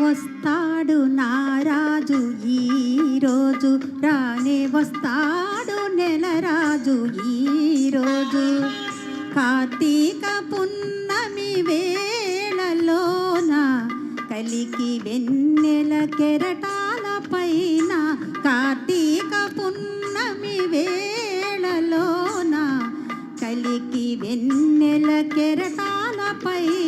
వస్తాడు నారాజు ఈరోజు రానే వస్తాడు నెలరాజు ఈరోజు కార్తీక పున్నమి వేళలోన కలికి వెన్నెల కెరటాల పైన కార్తీక పున్నమి వేళలోన కలికి వెన్నెల కెరటాల పైన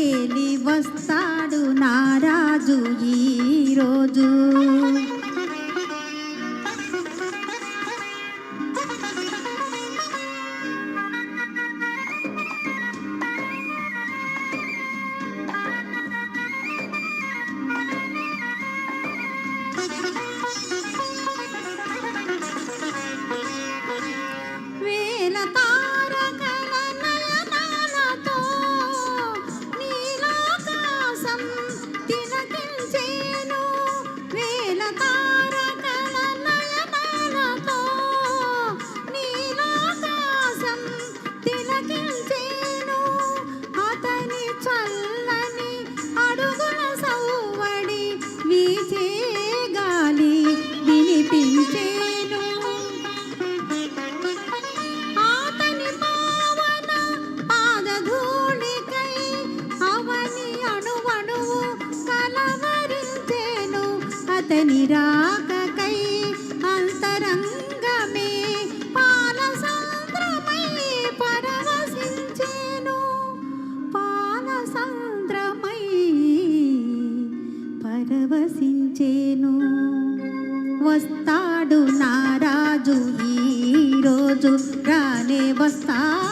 తేలి వస్తాడు నారాజు ఈరోజు అతని రాకకై అంతరంగమే పాల సాంద్రమై పరవశించేను. పాల సాంద్రమై పరవశించేను. వస్తాడు నారాజు ఈరోజు రానే వస్తాడు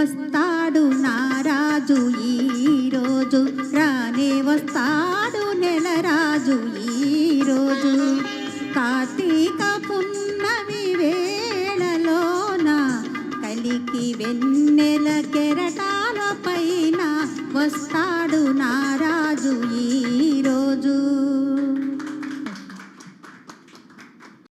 వస్తాడు నారాజు ఈరోజు రానే వస్తాడు నెలరాజు ఈరోజు కార్తీక పున్నమి వేళలోన కలికి వెన్నెల కెరటాల పైన వస్తాడు నారాజు